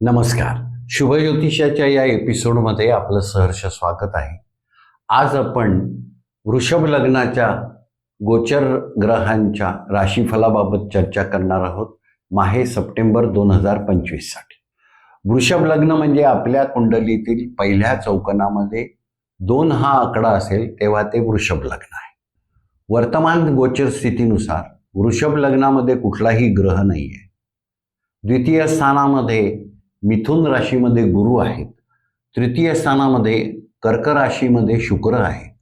नमस्कार. शुभज्योतिषाच्या या एपिसोडमध्ये आपलं सहर्ष स्वागत आहे. आज आपण वृषभ लग्नाच्या गोचर ग्रहांच्या राशीफलाबाबत चर्चा करणार आहोत. माहे सप्टेंबर दोन हजार पंचवीससाठी वृषभ लग्न म्हणजे आपल्या कुंडलीतील पहिल्या चौकनामध्ये दोन हा आकडा असेल तेव्हा ते वृषभ लग्न आहे. वर्तमान गोचर स्थितीनुसार वृषभ लग्नामध्ये कुठलाही ग्रह नाही आहे द्वितीय स्थानामध्ये मिथुन राशीमध्ये गुरु आहेत. तृतीय स्थानामध्ये कर्क राशीमध्ये शुक्र आहे.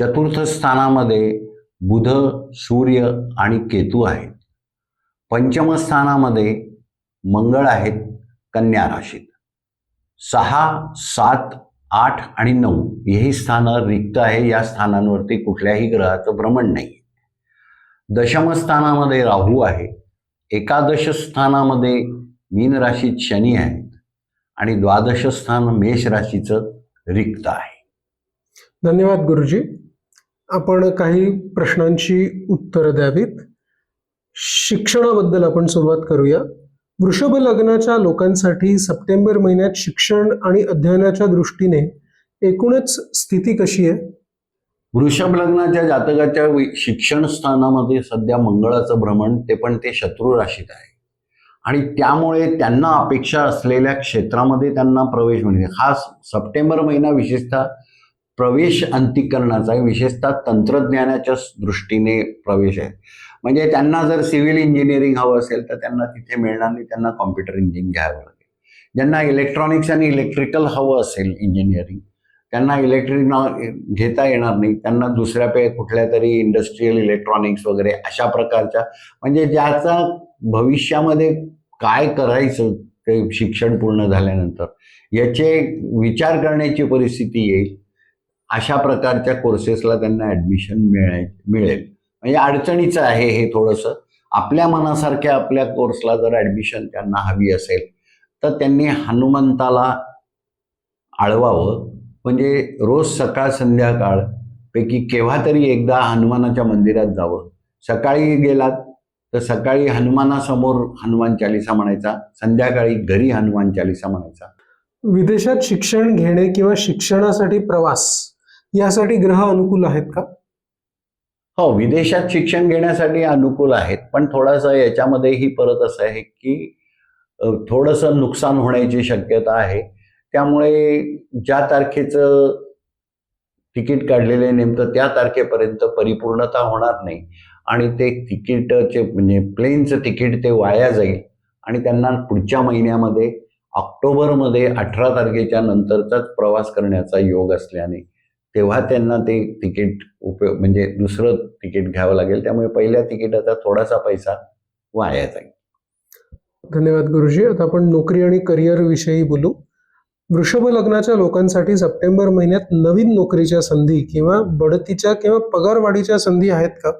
चतुर्थ स्थानामध्ये बुध सूर्य आणि केतू आहेत. पंचम स्थानामध्ये मंगळ आहेत कन्या राशीत. सहा सात आठ आणि नऊ ही स्थानं रिक्त आहे. या स्थानांवरती कुठल्याही ग्रहाचं भ्रमण नाही. दशम स्थानामध्ये राहू आहे. एकादश स्थानामध्ये मीन राशीत शनी आहेत आणि द्वादश स्थान मेष राशीचं रिक्त आहे. धन्यवाद गुरुजी. आपण काही प्रश्नांची उत्तरं द्यावीत. शिक्षणाबद्दल आपण सुरुवात करूया. वृषभ लग्नाच्या लोकांसाठी सप्टेंबर महिन्यात शिक्षण आणि अध्ययनाच्या दृष्टीने एकूणच स्थिती कशी आहे? वृषभ लग्नाच्या जातकाच्या शिक्षण स्थानामध्ये सध्या मंगळाचं भ्रमण ते पण ते शत्रू राशीत आहे. आणि त्यामुळे त्यांना अपेक्षा असलेल्या क्षेत्रामध्ये त्यांना प्रवेश मिळते हा सप्टेंबर महिना विशेषतः प्रवेश अंतिकरणाचा विशेषतः तंत्रज्ञानाच्या दृष्टीने प्रवेश आहे. म्हणजे त्यांना जर सिव्हिल इंजिनिअरिंग हवं असेल तर त्यांना तिथे मिळणार नाही. त्यांना कॉम्प्युटर इंजिन घ्यावं लागेल. ज्यांना इलेक्ट्रॉनिक्स आणि इलेक्ट्रिकल हवं असेल इंजिनिअरिंग त्यांना इलेक्ट्रिक घेता येणार नाही. त्यांना दुसऱ्या पे कुठल्या तरी इंडस्ट्रीयल इलेक्ट्रॉनिक्स वगैरे अशा प्रकारच्या म्हणजे ज्याचा भविष्यामध्ये काय करायचं ते शिक्षण पूर्ण झाल्यानंतर याचे विचार करण्याची परिस्थिती येईल अशा प्रकारच्या कोर्सेसला त्यांना ॲडमिशन मिळेल मिळेल. म्हणजे अडचणीचं आहे हे थोडंसं. आपल्या मनासारख्या आपल्या कोर्सला जर ॲडमिशन त्यांना हवी असेल तर त्यांनी हनुमंताला आळवावं. म्हणजे रोज सकाळ संध्याकाळ पैकी केव्हा तरी एकदा हनुमानाच्या मंदिरात जावं. सकाळी गेलात तर सकाळी हनुमानासमोर हनुमान चालिसा म्हणायचा संध्याकाळी घरी हनुमान चालिसा म्हणायचा. विदेशात शिक्षण घेणे किंवा शिक्षणासाठी प्रवास यासाठी ग्रह अनुकूल आहेत का? हो विदेशात शिक्षण घेण्यासाठी अनुकूल आहेत पण थोडंसं याच्यामध्येही परत असं आहे की थोडंसं नुकसान होण्याची शक्यता आहे. त्यामुळे ज्या तारखेचं तिकीट काढलेलं नेमकं त्या तारखेपर्यंत परिपूर्णता होणार नाही. आणि ते तिकीटचे म्हणजे प्लेनचं तिकीट ते वाया जाईल. आणि त्यांना पुढच्या महिन्यामध्ये ऑक्टोबरमध्ये अठरा तारखेच्या नंतरचाच प्रवास करण्याचा योग असल्याने तेव्हा त्यांना ते तिकीट उपयोग म्हणजे दुसरं तिकीट घ्यावं लागेल. त्यामुळे पहिल्या तिकिटाचा थोडासा पैसा वाया जाईल. धन्यवाद गुरुजी. आता आपण नोकरी आणि करिअर विषयी बोलू. वृषभ लग्नाच्या लोकांसाठी सप्टेंबर महिन्यात नवीन नोकरीच्या संधी किंवा बढतीच्या किंवा पगारवाढीच्या संधी आहेत का?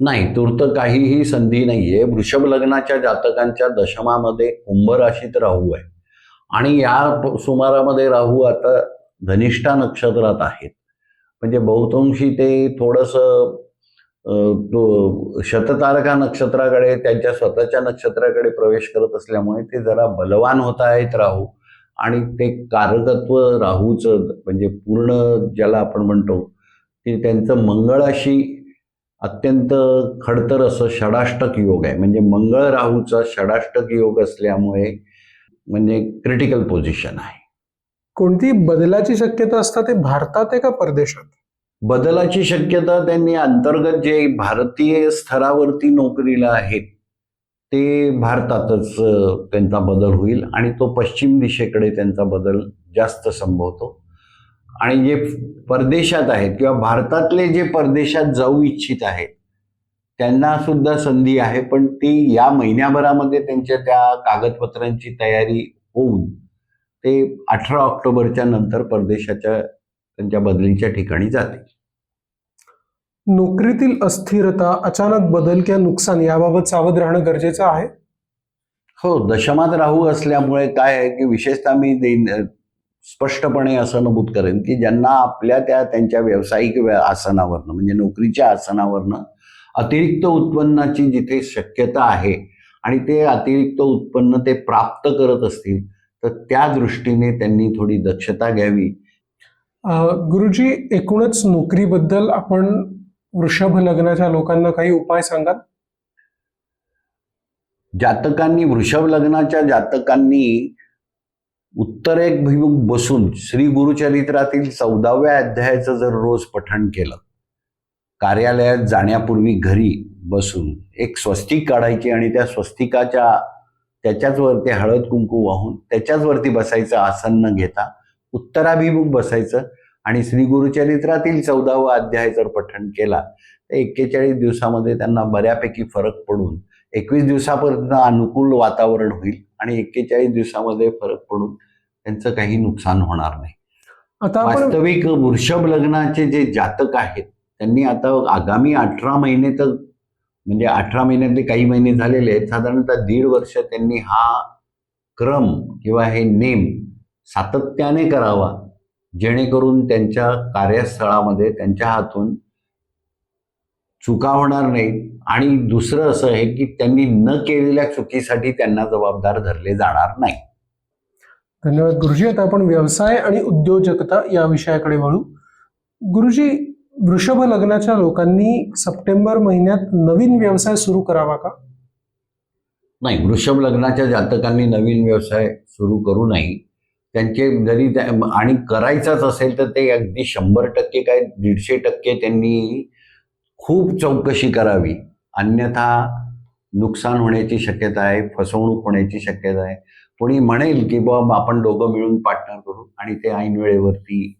नाही तूर्त काहीही संधी नाहीये. वृषभ लग्नाच्या जातकांच्या दशमामध्ये कुंभ राशीत राहू आहे. आणि या सुमारामध्ये राहू आता धनिष्ठा नक्षत्रात आहेत. म्हणजे बहुतांशी ते थोडंसं शततारका नक्षत्राकडे त्यांच्या स्वतःच्या नक्षत्राकडे प्रवेश करत असल्यामुळे ते जरा बलवान होत आहेत राहू. आणि ते कारकत्व राहूचं म्हणजे पूर्ण ज्याला आपण म्हणतो की त्यांचं मंगळाशी अत्यंत खडतर असं षडाष्टक योग आहे. म्हणजे मंगळ राहूचा षडाष्टक योग असल्यामुळे म्हणजे क्रिटिकल पोझिशन आहे. कोणती बदलाची शक्यता असता ते भारतात आहे का परदेशात? बदलाची शक्यता त्यांनी अंतर्गत जे भारतीय स्तरावरती नोकरीला आहेत ते भारतातच त्यांचा बदल होईल आणि तो पश्चिम दिशेकडे त्यांचा बदल जास्त संभवतो. आणि जे परदेशात आहेत किंवा भारतातले जे परदेशात जाऊ इच्छित आहेत त्यांना सुद्धा संधी आहे पण ती या महिन्याभरामध्ये त्यांच्या त्या कागदपत्रांची तयारी होऊन ते अठरा ऑक्टोबरच्या नंतर परदेशाच्या त्यांच्या बदलीच्या ठिकाणी जाते. नोकरीतील अस्थिरता अचानक बदल किंवा नुकसान याबाबत सावध राहणं गरजेचं आहे? हो दशमात राहू असल्यामुळे काय आहे की विशेषतः मी स्पष्टपणे असं नमूद करेन की ज्यांना आपल्या त्या त्यांच्या व्यावसायिक व्या- आसनावरनं म्हणजे नोकरीच्या आसनावरनं अतिरिक्त उत्पन्नाची जिथे शक्यता आहे आणि ते अतिरिक्त उत्पन्न ते प्राप्त करत असतील तर त्या दृष्टीने त्यांनी थोडी दक्षता घ्यावी. गुरुजी एकूणच नोकरीबद्दल आपण वृषभ लग्नाच्या लोकांना काही उपाय सांगाल? जातकांनी वृषभ लग्नाच्या जातकांनी उत्तरेभिमुख बसून श्री गुरुचरित्रातील चौदाव्या अध्यायाचं जर रोज पठण केलं कार्यालयात जाण्यापूर्वी घरी बसून एक स्वस्तिक काढायची आणि त्या स्वस्तिकाच्या त्याच्याचवरती हळद कुंकू वाहून त्याच्याचवरती बसायचं आसन न घेता उत्तराभिमुख बसायचं आणि श्री गुरुचरित्रातील चौदावा अध्याय जर पठण केला तर एक्केचाळीस दिवसामध्ये त्यांना बऱ्यापैकी फरक पडून एकवीस दिवसापर्यंत अनुकूल वातावरण होईल. आणि एक्केचाळीस दिवसामध्ये फरक पडून त्यांचं काही नुकसान होणार नाही. आता वास्तविक वृषभ लग्नाचे जे जातक आहेत त्यांनी आता आगामी अठरा महिने तर म्हणजे अठरा महिन्यातले काही महिने झालेले आहेत साधारणतः दीड वर्ष त्यांनी हा क्रम किंवा हे नेम सातत्याने करावा जेणेकरून त्यांच्या कार्यस्थळामध्ये त्यांच्या हातून चुका होणार नाहीत. आणि दुसरं असं आहे की त्यांनी न केलेल्या चुकीसाठी त्यांना जबाबदार धरले जाणार नाही. धन्यवाद गुरुजी. आता आपण व्यवसाय आणि उद्योजकता या विषयाकडे वळू. गुरुजी वृषभ लग्नाच्या लोकांनी सप्टेंबर महिन्यात नवीन व्यवसाय सुरू करावा का? नाही वृषभ लग्नाच्या जातकांनी नवीन व्यवसाय सुरू करू नाही. त्यांचे जरी आणि करायचाच असेल तर ते अगदी शंभर टक्के काय दीडशे टक्के त्यांनी खूप चौकशी करावी. अन्यथा नुकसान होण्याची शक्यता आहे फसवणूक होण्याची शक्यता आहे. कोणी म्हणेल की बाब आपण दोघं मिळून पार्टनर करू आणि ते ऐन वेळेवरती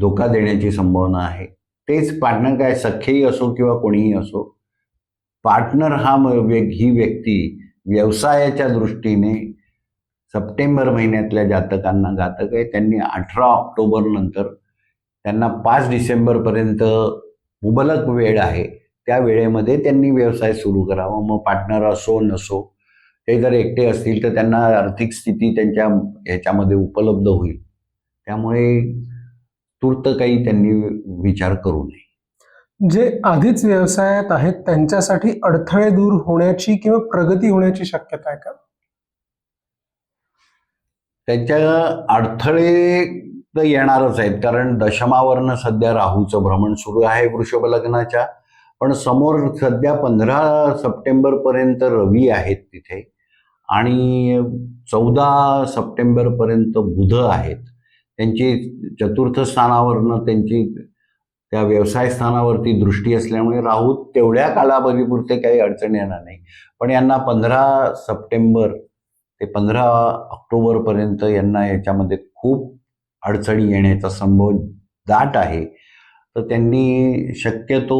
धोका देण्याची संभावना आहे. तेच पार्टनर काय सख्खेही असो किंवा कोणीही असो पार्टनर हा म- ही व्यक्ती व्यवसायाच्या दृष्टीने सप्टेंबर महिन्यातल्या जातकांना घातक आहे. त्यांनी अठरा ऑक्टोबर नंतर त्यांना पाच डिसेंबरपर्यंत मुबलक वेळ आहे. त्या वेळेमध्ये त्यांनी व्यवसाय सुरू करावा. मग पार्टनर असो नसो ते जर एकटे असतील तर त्यांना आर्थिक स्थिती त्यांच्या ह्याच्यामध्ये उपलब्ध होईल. त्यामुळे तूर्त काही त्यांनी विचार करू नये. जे आधीच व्यवसायात आहेत त्यांच्यासाठी अडथळे दूर होण्याची किंवा प्रगती होण्याची शक्यता आहे का? त्यांच्या अडथळे तर येणारच आहेत. कारण दशमावरनं सध्या राहूचं भ्रमण सुरू आहे वृषभ लग्नाच्या. पण समोर सध्या पंधरा सप्टेंबरपर्यंत रवी आहेत तिथे. आणि चौदा सप्टेंबरपर्यंत बुध आहेत. त्यांची चतुर्थ स्थानावरनं त्यांची त्या व्यवसाय स्थानावरती दृष्टी असल्यामुळे राहू तेवढ्या कालावधीपुरते काही अडचण येणार नाही. पण यांना पंधरा सप्टेंबर ते पंधरा ऑक्टोबरपर्यंत यांना याच्यामध्ये खूप अडचणी येण्याचा संभव दाट आहे. तर त्यांनी शक्यतो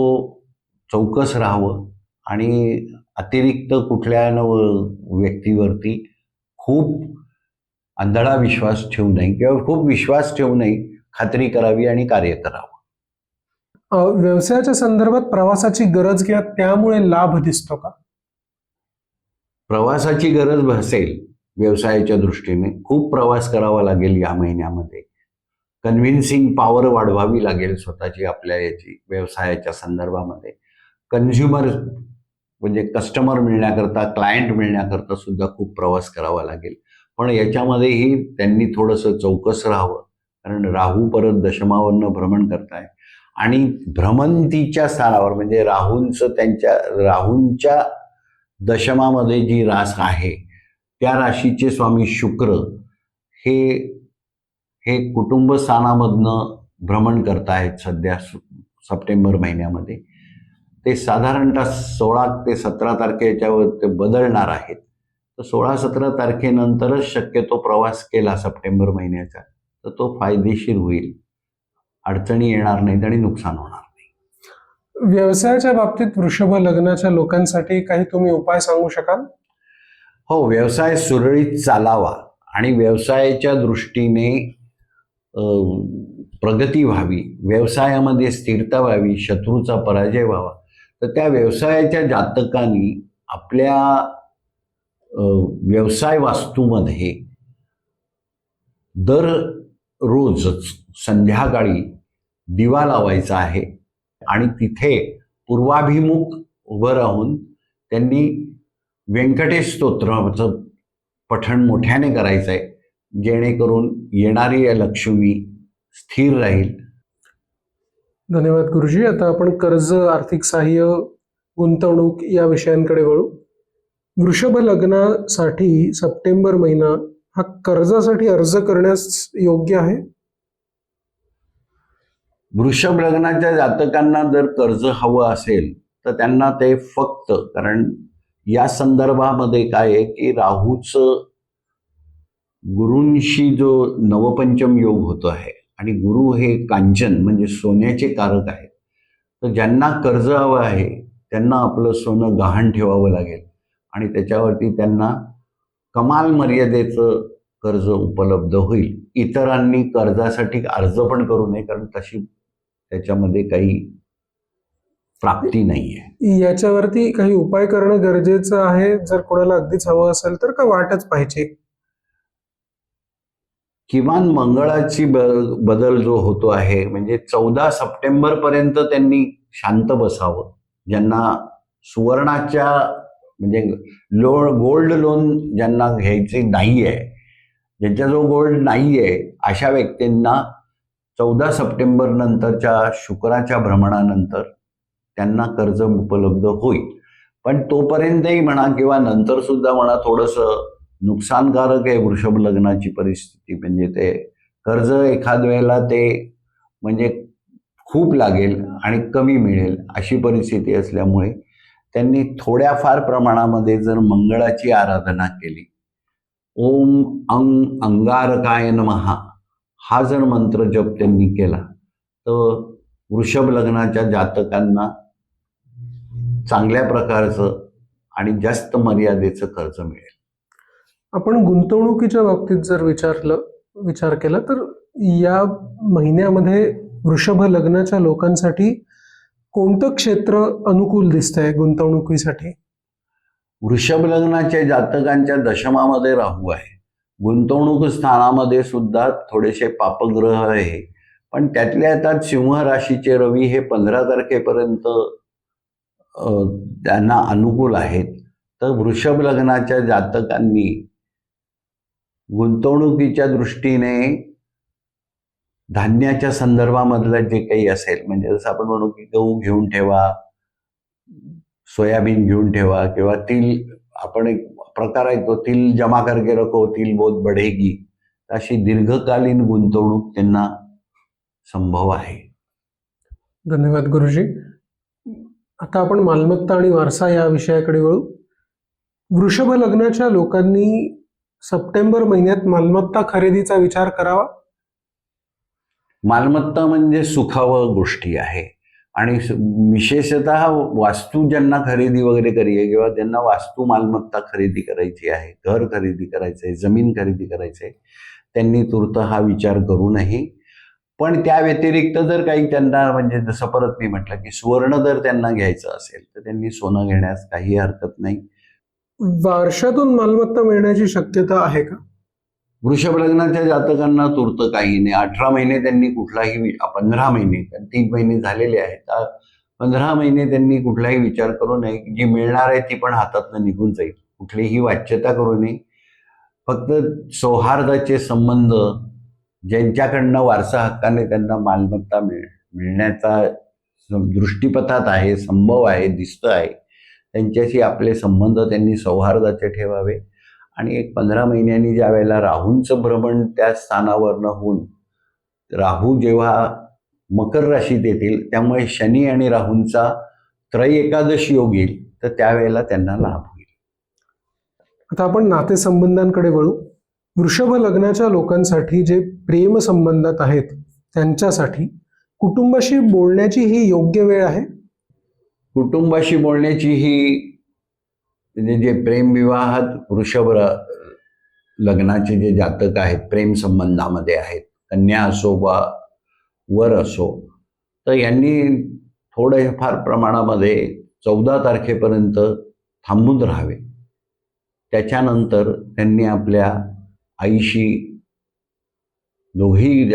चौकस राहावं आणि अतिरिक्त कुठल्या न व्यक्तीवरती खूप आंधळा विश्वास ठेवू नये किंवा खूप विश्वास ठेवू नये खात्री करावी आणि कार्य करावं. व्यवसायाच्या संदर्भात प्रवासाची गरज किंवा त्यामुळे लाभ दिसतो का? प्रवासाची गरज भासेल व्यवसायाच्या दृष्टीने. खूप प्रवास करावा लागेल या महिन्यामध्ये. कन्व्हिन्सिंग पॉवर वाढवावी लागेल स्वतःची आपल्या याची व्यवसायाच्या संदर्भामध्ये. कन्झ्युमर म्हणजे कस्टमर मिळण्याकरता क्लायंट मिळण्याकरता सुद्धा खूप प्रवास करावा लागेल. पण याच्यामध्येही त्यांनी थोडंसं चौकस राहावं. कारण राहू परत दशमावरनं भ्रमण करताय. आणि भ्रमंतीच्या स्थानावर म्हणजे राहूंचं त्यांच्या राहूंच्या दशमामध्ये जी रास आहे त्या राशीचे स्वामी शुक्र हे हे कुटुंब स्थानामधनं भ्रमण करतायत सध्या सप्टेंबर महिन्यामध्ये. ते साधारणतः सोळा ते सतरा तारखेच्यावर ते बदलणार आहेत. तर सोळा सतरा तारखेनंतरच शक्यतो प्रवास केला सप्टेंबर महिन्याचा तर तो फायदेशीर होईल. अडचणी येणार नाहीत आणि नुकसान होणार नाही. व्यवसायाच्या बाबतीत वृषभ लग्नाच्या लोकांसाठी काही तुम्ही उपाय सांगू शकाल? हो व्यवसाय सुरळीत चालावा आणि व्यवसायाच्या दृष्टीने प्रगती व्हावी व्यवसायामध्ये स्थिरता व्हावी शत्रूचा पराजय व्हावा. तर त्या व्यवसायाच्या जातकांनी आपल्या व्यवसाय वास्तूमध्ये दर रोजच संध्याकाळी दिवा लावायचा आहे आणि तिथे पूर्वाभिमुख उभं राहून त्यांनी व्यंकटेश स्तोत्राचं पठण मोठ्याने करायचं आहे जेणेकरून येणारी लक्ष्मी स्थिर राहील. धन्यवाद गुरुजी. आता आपण कर्ज आर्थिक सहाय्य गुंतवणूक या विषयांकडे वळू. वृषभ लग्नासाठी सप्टेंबर महिना हा कर्जासाठी अर्ज करण्यास योग्य आहे? वृषभ लग्नाच्या जातकांना जर कर्ज हवं असेल तर त्यांना ते फक्त कारण या संदर्भामध्ये काय आहे की राहूचं गुरूंशी जो नवपंचम योग होतो आहे आणि गुरु हे कांचन म्हणजे सोन्याचे कारक आहेत तर ज्यांना कर्ज हवं आहे त्यांना आपलं सोनं गहाण ठेवावं लागेल आणि त्याच्यावरती त्यांना कमाल मर्यादेचं कर्ज उपलब्ध होईल. इतरांनी कर्जासाठी अर्ज पण करू नये कारण तशी त्याच्यामध्ये काही प्राप्ती नाही आहे याच्यावरती काही उपाय करणं गरजेचं आहे जर कोणाला अगदीच हवं असेल तर का वाटच पाहिजे? किमान मंगळाची ब बदल जो होतो आहे म्हणजे चौदा सप्टेंबरपर्यंत त्यांनी शांत बसावं. ज्यांना सुवर्णाच्या म्हणजे लो गोल्ड लोन ज्यांना घ्यायचे नाही आहे ज्यांच्याजवळ गोल्ड नाही आहे अशा व्यक्तींना चौदा सप्टेंबर नंतरच्या शुक्राच्या भ्रमणानंतर त्यांना कर्ज उपलब्ध होईल. पण तोपर्यंतही म्हणा किंवा नंतर सुद्धा म्हणा थोडंसं नुकसानकारक आहे वृषभ लग्नाची परिस्थिती. म्हणजे ते कर्ज एखाद वेळेला ते म्हणजे खूप लागेल आणि कमी मिळेल अशी परिस्थिती असल्यामुळे त्यांनी थोड्याफार प्रमाणामध्ये जर मंगळाची आराधना केली. ओम अंग अंगारकाय महा हा जर मंत्र जप त्यांनी केला तर वृषभ लग्नाच्या जातकांना चांगल्या प्रकारचं आणि जास्त मर्यादेचं कर्ज मिळेल. आपण गुंतवणुकीच्या बाबतीत जर विचारलं विचार केला तर या महिन्यामध्ये वृषभ लग्नाच्या लोकांसाठी कोणतं क्षेत्र अनुकूल दिसतंय गुंतवणुकीसाठी? वृषभ लग्नाच्या जातकांच्या दशमामध्ये राहू आहे. गुंतवणूक स्थानामध्ये सुद्धा थोडेसे पापग्रह आहे. पण त्यातल्या त्यात सिंह राशीचे रवी हे पंधरा तारखेपर्यंत त्यांना अनुकूल आहेत. तर वृषभ लग्नाच्या जातकांनी गुंतवणुकीच्या दृष्टीने धान्याच्या संदर्भामधलं जे काही असेल म्हणजे जसं आपण म्हणू की गहू घेऊन ठेवा सोयाबीन घेऊन ठेवा किंवा तिल आपण एक प्रकार आहे तो तिल जमा करके रखो तिल बोध बढेगी अशी दीर्घकालीन गुंतवणूक त्यांना संभव आहे. धन्यवाद गुरुजी. आता आपण मालमत्ता आणि वारसा या विषयाकडे वळू. वृषभ लग्नाच्या लोकांनी सप्टेंबर महिन्यात मालमत्ता खरेदीचा विचार करावा? मालमत्ता म्हणजे सुखावं गोष्टी आहे. आणि विशेषत विशेषतः वास्तू ज्यांना खरेदी वगैरे करी आहे किंवा ज्यांना वास्तू मालमत्ता खरेदी करायची आहे घर खरेदी करायचं आहे जमीन खरेदी करायचं आहे त्यांनी तूर्त हा विचार करू नये पण त्या व्यतिरिक्त जर काही त्यांना म्हणजे जसं परत मी म्हटलं की सुवर्ण जर त्यांना घ्यायचं असेल तर त्यांनी सोनं घेण्यास काही हरकत नाही. वारशातून मालमत्ता मिळण्याची शक्यता आहे का? वृषभ लग्नाच्या जातकांना तूर्त काही नाही. अठरा महिने त्यांनी कुठलाही पंधरा महिने तीन महिने झालेले आहेत. पंधरा महिने त्यांनी कुठलाही विचार करू नये. जी मिळणार आहे ती पण हातातनं निघून जाईल. कुठलीही वाच्यता करू नये. फक्त सौहार्दाचे संबंध ज्यांच्याकडनं वारसा हक्काने त्यांना मालमत्ता मिळ मिळण्याचा दृष्टिपथात दृष्टीपथात आहे संभव आहे दिसतं आहे त्यांच्याशी आपले संबंध त्यांनी सौहार्दाचे ठेवावे. आणि एक पंधरा महिन्यांनी ज्या वेळेला राहूंचं भ्रमण त्या स्थानावरनं होऊन राहू जेव्हा मकर राशीत येतील त्यामुळे शनी आणि राहूंचा त्रय एकादश योग येईल तर त्यावेळेला त्यांना लाभ होईल. आता आपण नातेसंबंधांकडे वळू. वृषभ लग्नाच्या लोकांसाठी जे प्रेम संबंधात आहेत त्यांच्यासाठी कुटुंबाशी बोलण्याची ही योग्य वेळ आहे? कुटुंबाशी बोलण्याची ही म्हणजे जे प्रेमविवाहात वृषभ लग्नाचे जे जातक आहेत प्रेम संबंधामध्ये आहेत कन्या असो वा वर असो तर यांनी थोड्याफार प्रमाणामध्ये चौदा तारखेपर्यंत थांबून राहावे. त्याच्यानंतर त्यांनी आपल्या आईशी दोघी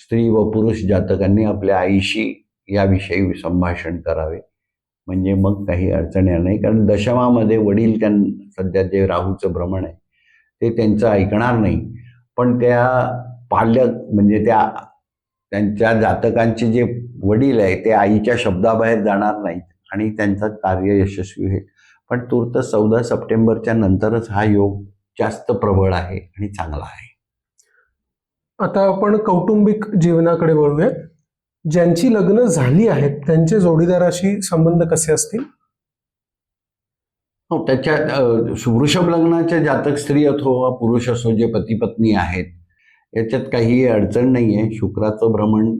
स्त्री व पुरुष जातकांनी आपल्या आईशी याविषयी संभाषण करावे. म्हणजे मग काही अडचण येणार नाही. कारण दशमामध्ये वडील त्यां सध्या जे राहूचं भ्रमण आहे ते त्यांचं ऐकणार नाही. पण त्या पालक म्हणजे त्या त्यांच्या जातकांचे जे वडील आहे ते आईच्या शब्दाबाहेर जाणार नाहीत आणि त्यांचं कार्य यशस्वी होईल. पण तूर्त चौदा सप्टेंबरच्या नंतरच हा योग जास्त प्रबळ आहे आणि चांगला आहे. आता आपण कौटुंबिक जीवनाकडे वळूयात. ज्यांची लग्न झाली आहेत त्यांचे जोडीदाराशी संबंध कसे असतील? हो त्याच्या वृषभ लग्नाच्या जातक स्त्री अथो वा पुरुष असो जे पती पत्नी आहेत याच्यात काही अडचण नाही आहे शुक्राचं भ्रमण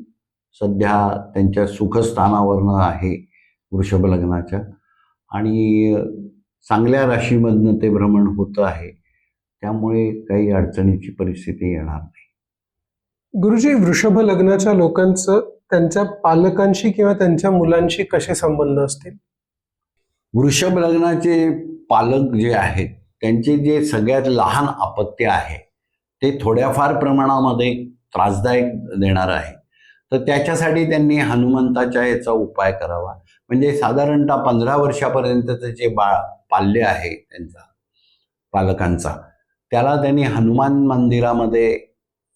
सध्या त्यांच्या सुखस्थानावरनं आहे वृषभ लग्नाच्या. आणि चांगल्या राशीमधनं ते भ्रमण होतं आहे. त्यामुळे काही अडचणीची परिस्थिती येणार नाही. गुरुजी वृषभ लग्नाच्या लोकांचं त्यांच्या पालकांशी किंवा त्यांच्या मुलांशी कसे संबंध असतील? वृषभ लग्नाचे पालक जे आहेत त्यांचे जे सगळ्यात लहान अपत्य आहे ते थोड्याफार प्रमाणामध्ये त्रासदायक देणार आहे. तर त्याच्यासाठी त्यांनी हनुमंताच्या याचा उपाय करावा. म्हणजे साधारणतः पंधरा वर्षापर्यंतचं जे बाळ पाल्य आहे त्यांचा पालकांचा त्याला त्यांनी हनुमान मंदिरामध्ये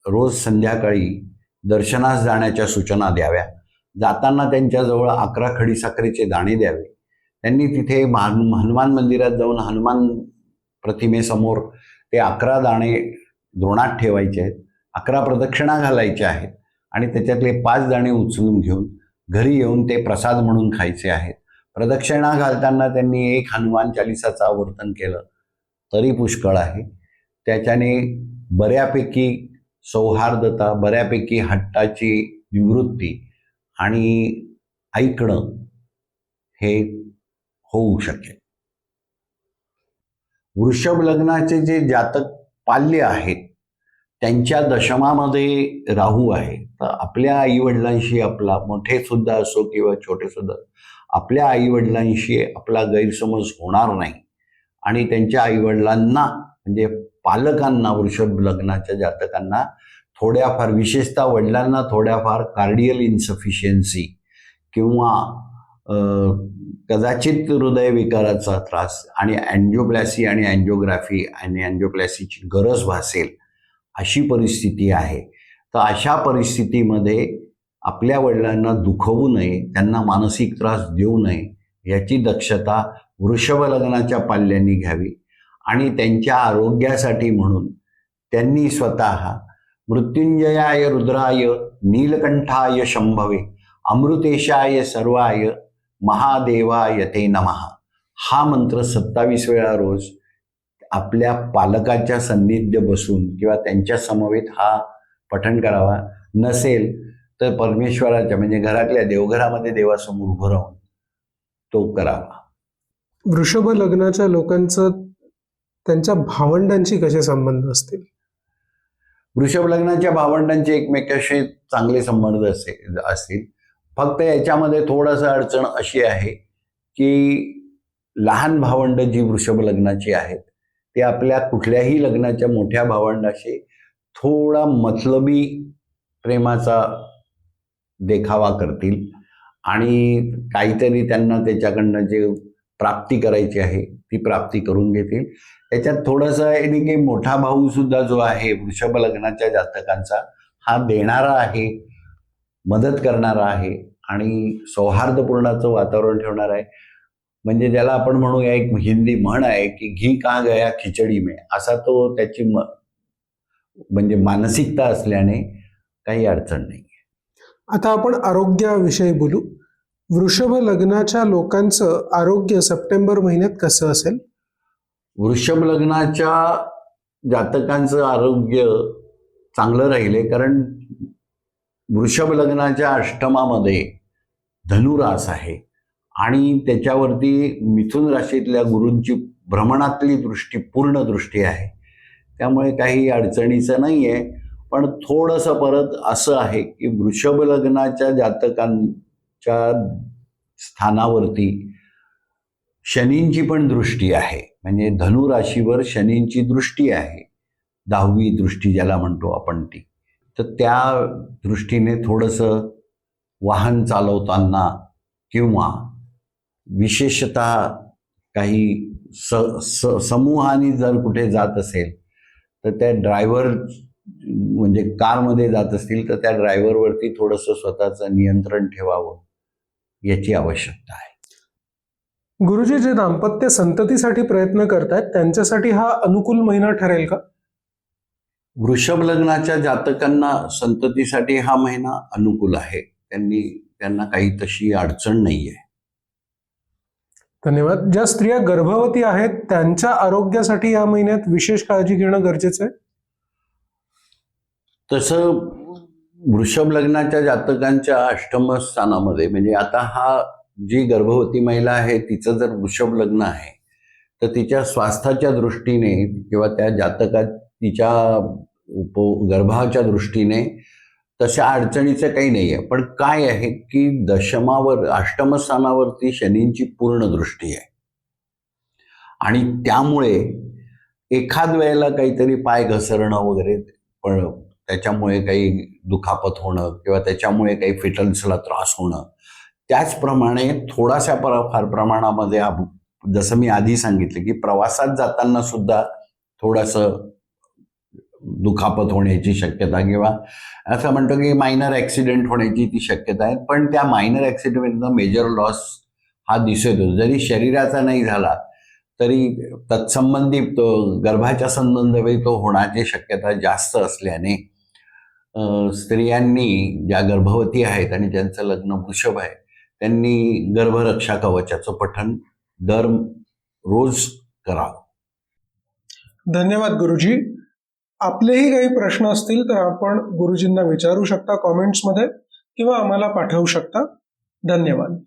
रोज संध्याकाळी दर्शनास जाण्याच्या सूचना द्याव्या. जाताना त्यांच्याजवळ अकरा खडीसाखरेचे दाणे द्यावे. त्यांनी तिथे महान हनुमान मंदिरात जाऊन हनुमान प्रतिमेसमोर ते अकरा दाणे द्रोणात ठेवायचे आहेत. अकरा प्रदक्षिणा घालायच्या आहेत आणि त्याच्यातले पाच दाणे उचलून घेऊन घरी येऊन ते प्रसाद म्हणून खायचे आहेत. प्रदक्षिणा घालताना त्यांनी एक हनुमान चालिसाचं आवर्तन केलं. तरी पुष्कळ आहे. त्याच्याने बऱ्यापैकी सौहार्दता बऱ्यापैकी हट्टाची निवृत्ती आणि ऐकणं हे होऊ शकेल. वृषभ लग्नाचे जे जातक पाल्य आहेत त्यांच्या दशमामध्ये राहू आहे. तर आपल्या आईवडिलांशी आपला मोठे सुद्धा असो किंवा छोटे सुद्धा आपल्या आईवडिलांशी आपला गैरसमज होणार नाही. आणि त्यांच्या आईवडिलांना म्हणजे पालकांना वृषभ लग्नाच्या जातकांना थोड्याफार विशेषतः वडिलांना थोड्याफार कार्डियल इन्सफिशियन्सी किंवा कदाचित हृदयविकाराचा त्रास आणि अँजिओप्लॅसी आणि अँजिओग्राफी आणि अँजिओप्लॅसीची गरज भासेल अशी परिस्थिती आहे. तर अशा परिस्थितीमध्ये आपल्या वडिलांना दुखवू नये त्यांना मानसिक त्रास देऊ नये याची दक्षता वृषभ लग्नाच्या पाल्यांनी घ्यावी आणि त्यांच्या आरोग्यासाठी म्हणून त्यांनी स्वतः मृत्युंजयाय रुद्राय नीलकंठाय शंभवे अमृतेशाय सर्वाय महादेवाय ते नमः. हा मंत्र सत्तावीस वेळा रोज आपल्या पालकाच्या सान्निध्य बसून किंवा त्यांच्या समवेत हा पठण करावा. नसेल तर परमेश्वराच्या म्हणजे घरातल्या देवघरामध्ये देवासमोर उभं राहून तो करावा. वृषभ लग्नाच्या लोकांचं त्यांच्या भावंडांशी कसे संबंध असतील? वृषभ लग्नाच्या भावंडांचे एकमेकाशी चांगले संबंध असे असतील. फक्त याच्यामध्ये थोडासा अडचण अशी आहे की लहान भावंड जी वृषभ लग्नाची आहेत ते आपल्या कुठल्याही लग्नाच्या मोठ्या भावंडाशी थोडा मतलबी प्रेमाचा देखावा करतील आणि काहीतरी त्यांना त्याच्याकडनं जे प्राप्ती करायची आहे ती प्राप्ती करून घेतील. त्याच्यात थोडंसं येणे की मोठा भाऊ सुद्धा जो आहे वृषभ लग्नाच्या जातकांचा हा देणारा आहे मदत करणारा आहे आणि सौहार्दपूर्णाचं वातावरण ठेवणार आहे. म्हणजे ज्याला आपण म्हणूया एक हिंदी म्हण आहे की घी का गया खिचडी मे असा तो त्याची म म्हणजे मानसिकता असल्याने काही अडचण नाही आता आपण आरोग्याविषयी बोलू. वृषभ लग्नाच्या लोकांचं आरोग्य सप्टेंबर महिन्यात कसं असेल? वृषभ लग्नाच्या जातकांचं आरोग्य चांगलं राहिले कारण वृषभ लग्नाच्या अष्टमामध्ये धनुरास आहे. आणि त्याच्यावरती मिथुन राशीतल्या गुरूंची भ्रमणातली दृष्टी पूर्ण दृष्टी आहे. त्यामुळे काही अडचणीचं नाही आहे पण थोडंसं परत असं आहे की वृषभ लग्नाच्या जातकां च्या स्थानावरती शनींची पण दृष्टी आहे. म्हणजे धनु राशीवर शनींची दृष्टी आहे. दहावी दृष्टी ज्याला म्हणतो आपण ती. तर त्या दृष्टीने थोडंसं वाहन चालवताना किंवा विशेषतः काही स स समूहाने जर कुठे जात असेल तर त्या ड्रायव्हर म्हणजे कारमध्ये जात असतील तर त्या ड्रायव्हरवरती थोडंसं स्वतःचं नियंत्रण ठेवावं. याची आवश्यकता आहे. गुरुजी जे दाम्पत्य संततीसाठी प्रयत्न करतायत त्यांच्यासाठी हा अनुकूल महिना ठरेल का? वृषभ लग्नाच्या जातकांना संततीसाठी हा महिना अनुकूल आहे. त्यांनी त्यांना काही तशी अडचण नाही आहे धन्यवाद. ज्या स्त्रिया गर्भवती आहेत त्यांच्या आरोग्यासाठी या महिन्यात विशेष काळजी घेणं गरजेचं आहे? तसं वृषभ लग्नाच्या जातकांच्या अष्टम स्थानामध्ये म्हणजे आता हा जी गर्भवती महिला आहे तिचं जर वृषभ लग्न आहे तर तिच्या स्वास्थ्याच्या दृष्टीने किंवा त्या जातकात तिच्या उप गर्भाच्या दृष्टीने तशा अडचणीचं काही नाही आहे पण काय आहे की दशमावर अष्टमस्थानावरती शनींची पूर्ण दृष्टी आहे. आणि त्यामुळे एखाद वेळेला काहीतरी पाय घसरणं वगैरे पण त्याच्यामुळे काही दुखापत होणं किंवा त्याच्यामुळे काही फिटल्सला त्रास होणं. त्याचप्रमाणे थोडासा प्र फार प्रमाणामध्ये जसं मी आधी सांगितलं की प्रवासात जाताना सुद्धा थोडंसं दुखापत होण्याची शक्यता किंवा असं म्हणतो की मायनर ॲक्सिडेंट होण्याची ती शक्यता आहे. पण त्या मायनर ॲक्सिडेंटमधनं मेजर लॉस हा दिसतो जरी शरीराचा नाही झाला तरी तत्संबंधी तो गर्भाच्या संबंधावेळी तो होण्याची शक्यता जास्त असल्याने स्त्रियांनी ज्या गर्भवती आहेत आणि ज्यांचं लग्न वृषभ आहे त्यांनी गर्भरक्षा कवचाचं पठण दर रोज करावं. धन्यवाद गुरुजी. आपलेही काही प्रश्न असतील तर आपण गुरुजींना विचारू शकता कॉमेंट्समध्ये किंवा आम्हाला पाठवू शकता. धन्यवाद.